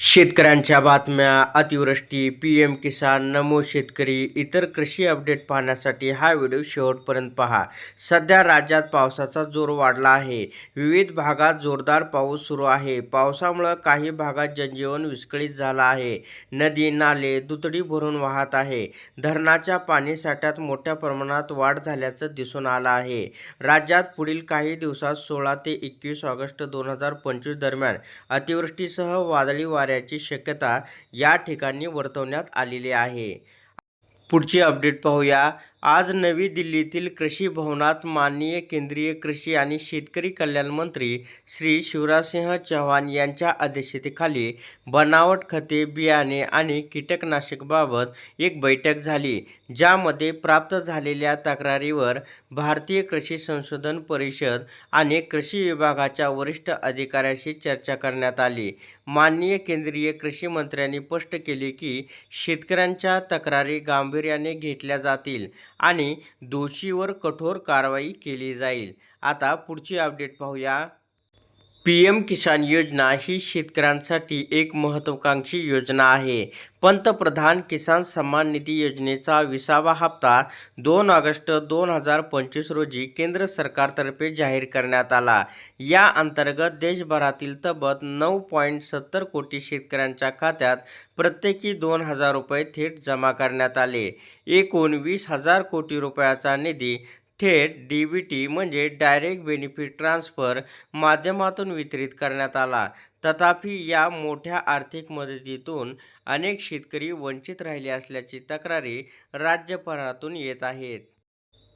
शेतकऱ्यांच्या बातम्या अतिवृष्टी पी एम किसान नमो शेतकरी इतर कृषी अपडेट पाहण्यासाठी हा व्हिडिओ शेवटपर्यंत पहा. सध्या राज्यात पावसाचा जोर वाढला आहे. विविध भागात जोरदार पाऊस सुरू आहे. पावसामुळं काही भागात जनजीवन विस्कळीत झालं आहे. नदी नाले दुतडी भरून वाहत आहे. धरणाच्या पाणीसाठ्यात मोठ्या प्रमाणात वाढ झाल्याचं दिसून आलं आहे. राज्यात पुढील काही दिवसात सोळा ते एकवीस ऑगस्ट दोन हजार पंचवीस दरम्यान अतिवृष्टीसह वादळी वाऱ्याची शक्यता या ठिकाणी वर्तवण्यात आलेली आहे. पुढची अपडेट पाहूया. आज नवी दिल्लीतील कृषी भवनात माननीय केंद्रीय कृषी आणि शेतकरी कल्याण मंत्री श्री शिवराजसिंह चव्हाण यांच्या अध्यक्षतेखाली बनावट खते बियाणे आणि कीटकनाशकबाबत एक बैठक झाली ज्यामध्ये प्राप्त झालेल्या तक्रारीवर भारतीय कृषी संशोधन परिषद आणि कृषी विभागाच्या वरिष्ठ अधिकाऱ्याशी चर्चा करण्यात आली. माननीय केंद्रीय कृषी मंत्र्यांनी स्पष्ट केले की शेतकऱ्यांच्या तक्रारी गांभीर्याने घेतल्या जातील. आणि दोषीवर कठोर कारवाई केली जाईल. आता पुढची अपडेट पाहूया. पी एम किसान योजना ही शेतकऱ्यांसाठी एक महत्त्वाकांक्षी योजना आहे. पंतप्रधान किसान सन्मान निधी योजनेचा विसावा हप्ता दोन ऑगस्ट दोन हजार पंचवीस रोजी केंद्र सरकारतर्फे जाहीर करण्यात आला. या अंतर्गत देशभरातील तब्बल नऊ पॉईंट सत्तर कोटी शेतकऱ्यांच्या खात्यात प्रत्येकी दोन हजार रुपये थेट जमा करण्यात आले. एकूण वीस हजार कोटी रुपयाचा निधी थेट डी बी टी म्हणजे डायरेक्ट बेनिफिट ट्रान्सफर माध्यमातून वितरित करण्यात आला. तथापि या मोठ्या आर्थिक मदतीतून अनेक शेतकरी वंचित राहिले असल्याची तक्रारी राज्यभरातून येत आहेत.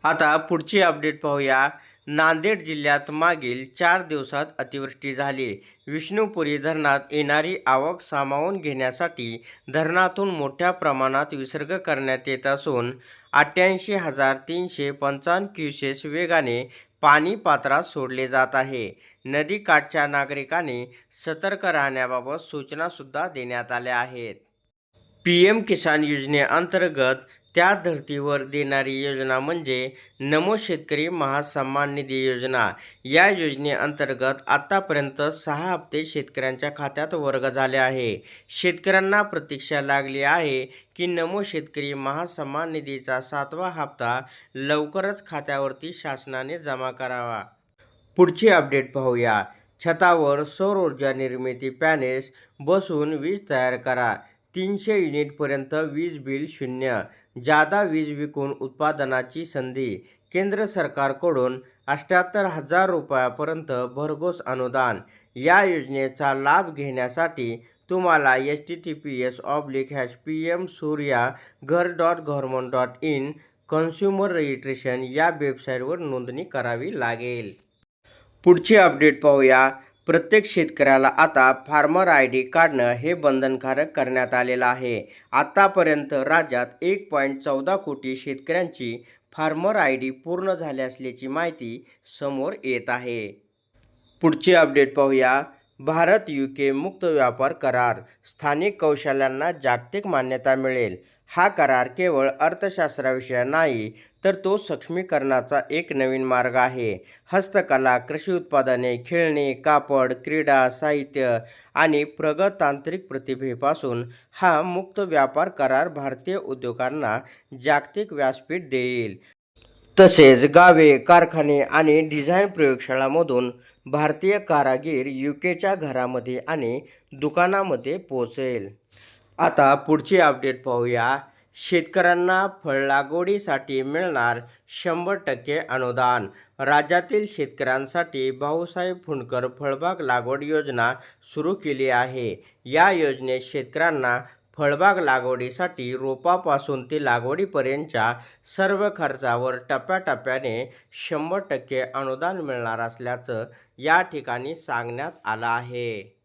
आता पुढची अपडेट पाहूया. नांदेड जिल्ह्यात मागील चार दिवसात अतिवृष्टी झाली. विष्णुपुरी धरणात येणारी आवक सामावून घेण्यासाठी धरणातून मोठ्या प्रमाणात विसर्ग करण्यात येत असून अठ्ठ्याऐंशी हजार तीनशे पंचावन्न क्युसेस वेगाने पाणी पात्रात सोडले जात आहे. नदीकाठच्या नागरिकांनी सतर्क राहण्याबाबत सूचनासुद्धा देण्यात आल्या आहेत. पी एम किसान योजनेअंतर्गत त्या धर्तीवर देणारी योजना म्हणजे नमो शेतकरी महासन्मान निधी योजना. या योजनेअंतर्गत आत्तापर्यंत सहा हप्ते शेतकऱ्यांच्या खात्यात वर्ग झाले आहे. शेतकऱ्यांना प्रतीक्षा लागली आहे की नमो शेतकरी महासन्मान निधीचा सातवा हप्ता लवकरच खात्यावरती शासनाने जमा करावा. पुढची अपडेट पाहूया. छतावर सौर ऊर्जा निर्मिती पॅनेल्स बसून वीज तयार करा. तीनशे युनिटपर्यंत वीज बिल शून्य. जादा वीज विकून उत्पादनाची संधी केंद्र सरकारकडून अठ्ठ्याहत्तर हजार रुपयापर्यंत भरघोस अनुदान या योजनेचा लाभ घेण्यासाठी तुम्हाला H T T P S oblique hash P M Surya Ghar dot government dot in consumer registration या वेबसाईटवर नोंदणी करावी लागेल. पुढची अपडेट पाहूया. प्रत्येक शेतकऱ्याला आता फार्मर आय डी काढणं हे बंधनकारक करण्यात आलेलं आहे. आत्तापर्यंत राज्यात एक पॉईंट चौदा कोटी शेतकऱ्यांची फार्मर आय डी पूर्ण झाली असल्याची माहिती समोर येत आहे. पुढची अपडेट पाहूया. भारत यू के मुक्त व्यापार करार. स्थानिक कौशल्यांना जागतिक मान्यता मिळेल. हा करार केवळ अर्थशास्त्राविषयी नाही तर तो सक्षमीकरणाचा एक नवीन मार्ग आहे. हस्तकला कृषी उत्पादने खेळणे कापड क्रीडा साहित्य आणि प्रगत तांत्रिक प्रतिभेपासून हा मुक्त व्यापार करार भारतीय उद्योगांना जागतिक व्यासपीठ देईल. तसेच गावे कारखाने आणि डिझाईन प्रयोगशाळामधून भारतीय कारागीर यू केच्या घरामध्ये आणि दुकानामध्ये पोहोचेल. आता पुढची अपडेट पाहूया. शेतकऱ्यांना फळ लागवडीसाठी मिळणार शंभर टक्के अनुदान. राज्यातील शेतकऱ्यांसाठी भाऊसाहेब फुंडकर फळबाग लागवड योजना सुरू केली आहे. या योजनेत शेतकऱ्यांना फळबाग लागवडीसाठी रोपापासून ते लागवडीपर्यंतच्या सर्व खर्चावर टप्प्याटप्प्याने शंभर टक्के अनुदान मिळणार असल्याचं या ठिकाणी सांगण्यात आलं आहे.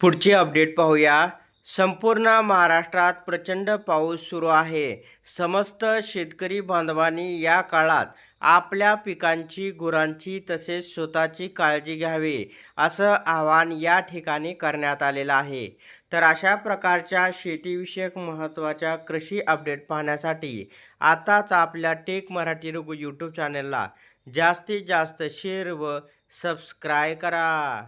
पुढची अपडेट पाहूया. संपूर्ण महाराष्ट्रात प्रचंड पाऊस सुरू आहे. समस्त शेतकरी बांधवांनी या काळात आपल्या पिकांची गुरांची तसेच स्वतःची काळजी घ्यावी असं आवाहन या ठिकाणी करण्यात आलेलं आहे. तर अशा प्रकारच्या शेतीविषयक महत्त्वाच्या कृषी अपडेट पाहण्यासाठी आताच आपल्या टेक मराठी रुग यूट्यूब चॅनलला जास्तीत जास्त शेअर व सबस्क्राय करा.